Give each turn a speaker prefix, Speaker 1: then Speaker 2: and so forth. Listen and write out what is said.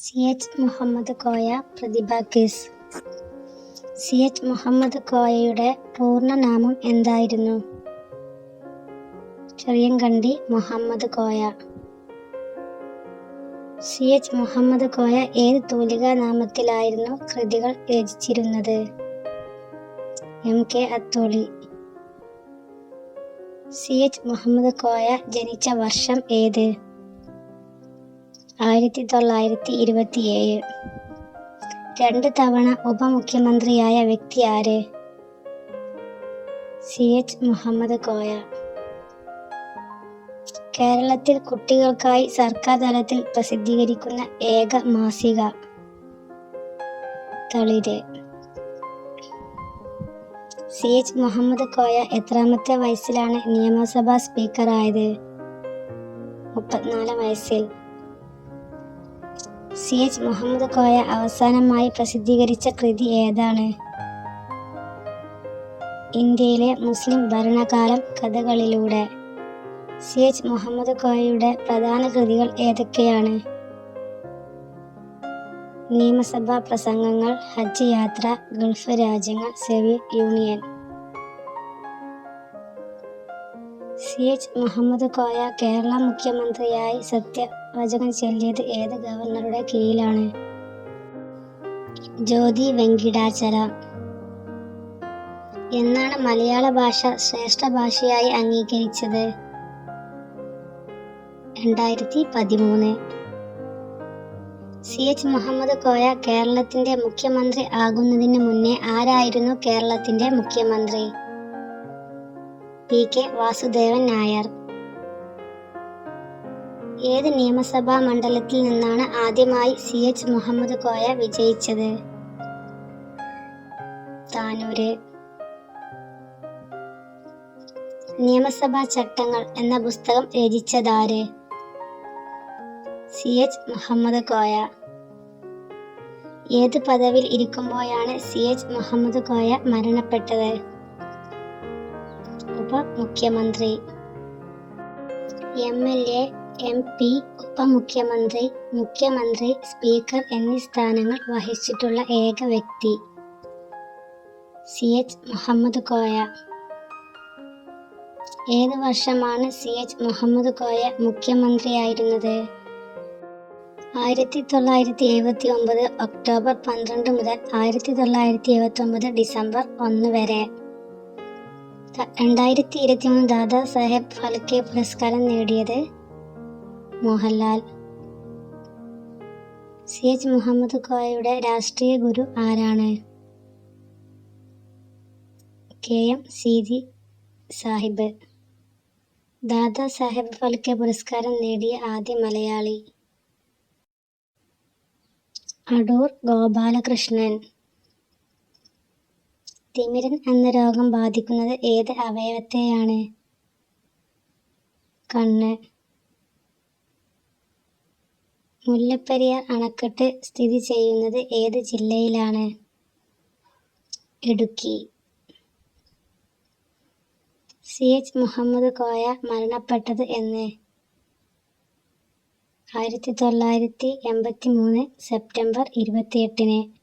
Speaker 1: C H Muhammad Koya പ്രതിഭ case. C H Muhammad കോയയുടെ പൂർണനാമം എന്തായിരുന്നു? ചെറിയൻകണ്ടി മുഹമ്മദ് കോയ. സി എച്ച് മുഹമ്മദ് കോയ ഏത് തൂലികാ നാമത്തിലായിരുന്നു കൃതികൾ രചിച്ചിരുന്നത്? M K Atholi. C H Muhammad Koya ജനിച്ച വർഷം ഏത്? ആയിരത്തി തൊള്ളായിരത്തി ഇരുപത്തിയേഴ് രണ്ട് തവണ ഉപമുഖ്യമന്ത്രിയായ വ്യക്തി ആര്? C H Muhammad Koya. കേരളത്തിൽ കുട്ടികൾക്കായി സർക്കാർ തലത്തിൽ പ്രസിദ്ധീകരിക്കുന്ന ഏക മാസിക തളിര്. സി എച്ച് മുഹമ്മദ് കോയ എത്രാമത്തെ വയസ്സിലാണ് നിയമസഭാ സ്പീക്കറായത്? മുപ്പത്തിനാലാം വയസ്സിൽ. സി എച്ച് മുഹമ്മദ് കോയ അവസാനമായി പ്രസിദ്ധീകരിച്ച കൃതി ഏതാണ്? ഇന്ത്യയിലെ മുസ്ലിം ഭരണകാലം കഥകളിലൂടെ. സി എച്ച് മുഹമ്മദ് കോയയുടെ പ്രധാന കൃതികൾ ഏതൊക്കെയാണ്? നിയമസഭാ പ്രസംഗങ്ങൾ ഹജ്ജ് യാത്ര ഗൾഫ് രാജ്യങ്ങൾ Soviet Union. C H Muhammad Koya Kerala മുഖ്യമന്ത്രിയായി സത്യവചനം ചൊല്ലിയത് ഏത് ഗവർണറുടെ കീഴിലാണ്? ജ്യോതി വെങ്കിടാചല. എന്നാണ് മലയാള ഭാഷ ശ്രേഷ്ഠ ഭാഷയായി അംഗീകരിച്ചത്? രണ്ടായിരത്തി പതിമൂന്ന്. സി എച്ച് മുഹമ്മദ് കോയ കേരളത്തിന്റെ മുഖ്യമന്ത്രി ആകുന്നതിന് മുന്നേ ആരായിരുന്നു കേരളത്തിന്റെ മുഖ്യമന്ത്രി? P K Vasudevan Nair. ഏത് നിയമസഭാ മണ്ഡലത്തിൽ നിന്നാണ് ആദ്യമായി സി എച്ച് മുഹമ്മദ് കോയ വിജയിച്ചത്? താനൂര്. നിയമസഭാ ചട്ടങ്ങൾ എന്ന പുസ്തകം രചിച്ചതാര്? C H Muhammad Koya. ഏത് പദവിയിൽ ഇരിക്കുമ്പോഴാണ് സി എച്ച് മുഹമ്മദ് കോയ മരണപ്പെട്ടത്? ഉപമുഖ്യമന്ത്രി M L A M P ഉപമുഖ്യമന്ത്രി മുഖ്യമന്ത്രി സ്പീക്കർ എന്നീ സ്ഥാനങ്ങൾ വഹിച്ചിട്ടുള്ള ഏക വ്യക്തി. C H Muhammad Koya. ഏത് വർഷമാണ് സി എച്ച് മുഹമ്മദ് കോയ മുഖ്യമന്ത്രിയായിരുന്നത്? ആയിരത്തി തൊള്ളായിരത്തി എഴുപത്തി ഒമ്പത് ഒക്ടോബർ പന്ത്രണ്ട് മുതൽ ആയിരത്തി തൊള്ളായിരത്തി എഴുപത്തി ഒമ്പത് ഡിസംബർ ഒന്ന് വരെ. രണ്ടായിരത്തി ഇരുപത്തി മൂന്ന് ദാദാ സാഹേബ് ഫാൽക്കെ പുരസ്കാരം നേടിയത് മോഹൻലാൽ. സി എച്ച് മുഹമ്മദ് കോയയുടെ രാഷ്ട്രീയ ഗുരു ആരാണ്? K M Seethi Sahib. Dada Saheb Phalke പുരസ്കാരം നേടിയ ആദ്യ മലയാളി. അടൂർ ഗോപാലകൃഷ്ണൻ. തിമിരൻ എന്ന രോഗം ബാധിക്കുന്നത് ഏത് അവയവത്തെയാണ്? കണ്ണ്. മുല്ലപ്പെരിയാർ അണക്കെട്ട് സ്ഥിതി ചെയ്യുന്നത് ഏത് ജില്ലയിലാണ്? ഇടുക്കി. സി എച്ച് മുഹമ്മദ് കോയ മരണപ്പെട്ടത് എന്ന്. ആയിരത്തി തൊള്ളായിരത്തി എൺപത്തി മൂന്ന് സെപ്റ്റംബർ ഇരുപത്തിയെട്ടിന്.